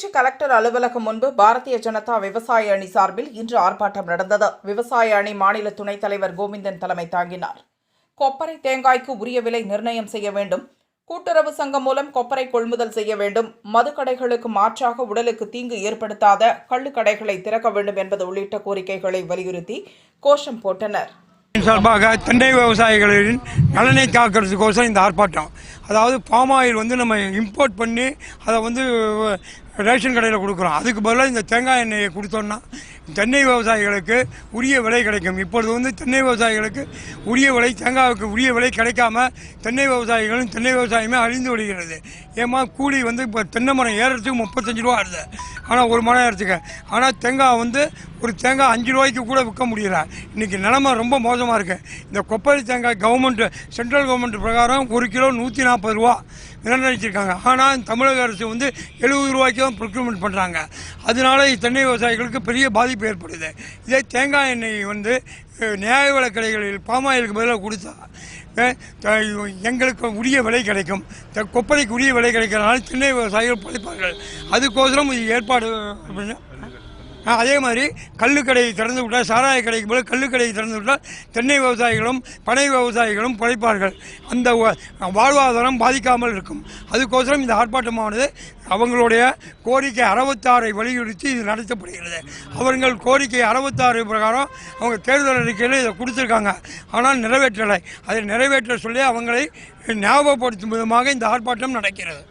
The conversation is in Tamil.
திருச்சி கலெக்டர் அலுவலகம் முன்பு பாரதிய ஜனதா விவசாய அணி சார்பில் இன்று ஆர்ப்பாட்டம் நடந்தது. விவசாய அணி மாநில துணைத் தலைவர் கோவிந்தன் தலைமை தாங்கினார். கொப்பரை தேங்காய்க்கு உரிய விலை நிர்ணயம் செய்ய வேண்டும். கூட்டுறவு சங்கம் மூலம் கொப்பரை கொள்முதல் செய்ய வேண்டும். மதுக்கடைகளுக்கு மாற்றாக உடலுக்கு தீங்கு ஏற்படுத்தாத கள்ளுக்கடைகளை திறக்க வேண்டும் என்பது உள்ளிட்ட கோரிக்கைகளை வலியுறுத்தி கோஷம் போட்டனர். சார்பாக தென்னை விவசாயிகளின் நலனை காக்கிறதுக்கோசம் இந்த ஆர்ப்பாட்டம். அதாவது பாம் ஆயில் வந்து நம்ம இம்போர்ட் பண்ணி அதை வந்து ரேஷன் கடையில் கொடுக்குறோம். அதுக்கு பதிலாக இந்த தேங்காய் எண்ணெயை கொடுத்தோன்னா தென்னை விவசாயிகளுக்கு உரிய விலை கிடைக்கும். இப்பொழுது வந்து தென்னை விவசாயிகளுக்கு உரிய விலை தேங்காய்க்கு உரிய விலை கிடைக்காம தென்னை விவசாயிகளும் தென்னை விவசாயமே அழிந்து விடுகிறது. ஏமா கூலி வந்து இப்போ தென்னை மரம் ஏறுறதுக்கு முப்பத்தஞ்சு ரூபா ஆகுது ஆனால் ஒரு மரம் ஏறத்துக்கு ஆனால் தேங்காய் வந்து ஒரு தேங்காய் அஞ்சு ரூபாய்க்கு கூட விற்க முடியல. இன்றைக்கி நிலமை ரொம்ப மோசமாக இருக்குது இந்த கொப்பரை தேங்காய் கவர்மெண்ட்டு சென்ட்ரல் கவர்மெண்ட் பிரகாரம் ஒரு கிலோ நூற்றி நாற்பது ரூபா நிர்ணயிச்சிருக்காங்க. ஆனால் தமிழக அரசு வந்து எழுபது ரூபாய்க்கு தான் ப்ரொக்யூர்மெண்ட் பண்ணுறாங்க அதனால தென்னை விவசாயிகளுக்கு பெரிய பாதிப்பு ஏற்படுது இதே தேங்காய் எண்ணெய் வந்து நியாய விலை கடைகளில் பாமாயிலுக்கு பதிலாக கொடுத்தா த- எங்களுக்கு உரிய விலை கிடைக்கும். த- கொப்பரைக்கு உரிய விலை கிடைக்கிறதுனால சின்ன விவசாயிகள் பழிப்பார்கள். அதுக்கோசரம் ஏற்பாடு அப்படின்னு அதே மாதிரி கல்லுக்கடையை திறந்து விட்டால் சாராய கடைக்கு போல கல்லுக்கடையை திறந்து விட்டால் தென்னை விவசாயிகளும் பனை விவசாயிகளும் பிழைப்பார்கள். அந்த வாழ்வாதாரம் பாதிக்காமல் இருக்கும். அதுக்கோசரம் இந்த ஆர்ப்பாட்டமானது அவங்களுடைய கோரிக்கை அறுபத்தாறை வலியுறுத்தி இது நடத்தப்படுகிறது. அவர்கள் கோரிக்கை அறுபத்தாறு பிரகாரம் அவங்க தேர்தல் அறிக்கையில் இதை கொடுத்துருக்காங்க. ஆனால் நிறைவேற்றலை. அதை நிறைவேற்ற சொல்லி அவங்களை ஞாபகப்படுத்தும் விதமாக இந்த ஆர்ப்பாட்டம் நடக்கிறது.